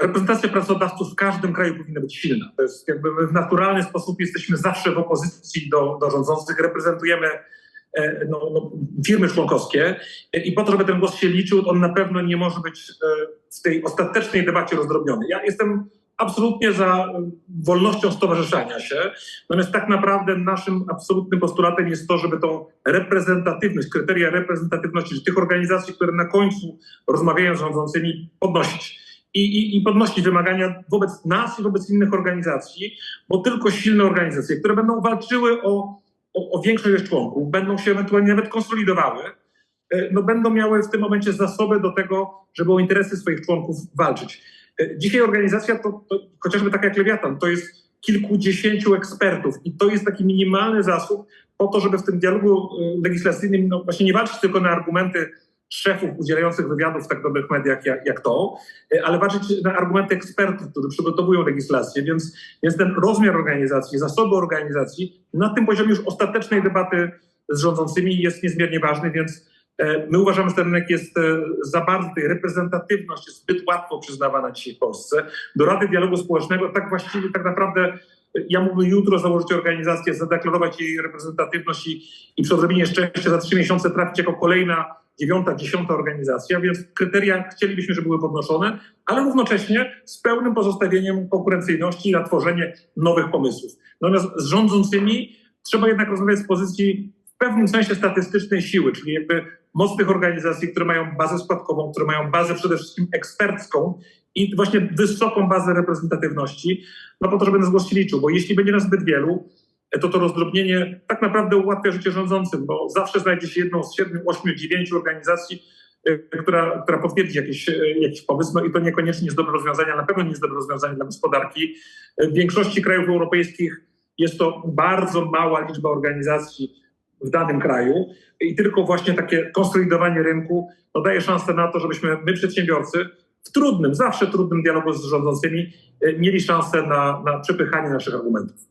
reprezentacja pracodawców w każdym kraju powinna być silna. To jest jakby my w naturalny sposób jesteśmy zawsze w opozycji do, do rządzących, reprezentujemy e, no, no, firmy członkowskie e, i po to, żeby ten głos się liczył, on na pewno nie może być e, w tej ostatecznej debacie rozdrobniony. Ja jestem absolutnie za wolnością stowarzyszania się, natomiast tak naprawdę naszym absolutnym postulatem jest to, żeby tą reprezentatywność, kryteria reprezentatywności tych organizacji, które na końcu rozmawiają z rządzącymi, podnosić i, i, i podnosić wymagania wobec nas i wobec innych organizacji, bo tylko silne organizacje, które będą walczyły o, o, o większą ilość członków, będą się ewentualnie nawet konsolidowały, e, no będą miały w tym momencie zasoby do tego, żeby o interesy swoich członków walczyć. E, Dzisiaj organizacja to, to chociażby taka jak Lewiatan, to jest kilkudziesięciu ekspertów i to jest taki minimalny zasób po to, żeby w tym dialogu e, legislacyjnym no właśnie nie walczyć tylko na argumenty szefów udzielających wywiadów w tak dobrych mediach jak, jak to, e, ale walczyć na argumenty ekspertów, którzy przygotowują legislację, więc, więc ten rozmiar organizacji, zasoby organizacji na tym poziomie już ostatecznej debaty z rządzącymi jest niezmiernie ważny, więc e, my uważamy, że ten rynek jest e, za bardzo, reprezentatywność jest zbyt łatwo przyznawana dzisiaj w Polsce. Do Rady Dialogu Społecznego tak właściwie, tak naprawdę ja mógłbym jutro założyć organizację, zadeklarować jej reprezentatywność i, i przy odrobinie szczęścia za trzy miesiące trafić jako kolejna dziewiąta, dziesiąta organizacja, więc kryteria chcielibyśmy, żeby były podnoszone, ale równocześnie z pełnym pozostawieniem konkurencyjności na tworzenie nowych pomysłów. Natomiast z rządzącymi trzeba jednak rozmawiać z pozycji w pewnym sensie statystycznej siły, czyli jakby mocnych organizacji, które mają bazę składkową, które mają bazę przede wszystkim ekspercką i właśnie wysoką bazę reprezentatywności, no po to, żeby nas głos liczył, bo jeśli będzie nas zbyt wielu, to to rozdrobnienie tak naprawdę ułatwia życie rządzącym, bo zawsze znajdzie się jedną z siedmiu, ośmiu, dziewięciu organizacji, y, która, która potwierdzi jakiś, y, jakiś pomysł, no i to niekoniecznie jest dobre rozwiązanie, na pewno nie jest dobre rozwiązanie dla gospodarki. Y, W większości krajów europejskich jest to bardzo mała liczba organizacji w danym kraju i tylko właśnie takie konsolidowanie rynku no daje szansę na to, żebyśmy my przedsiębiorcy w trudnym, zawsze trudnym dialogu z rządzącymi mieli szansę na, na przepychanie naszych argumentów.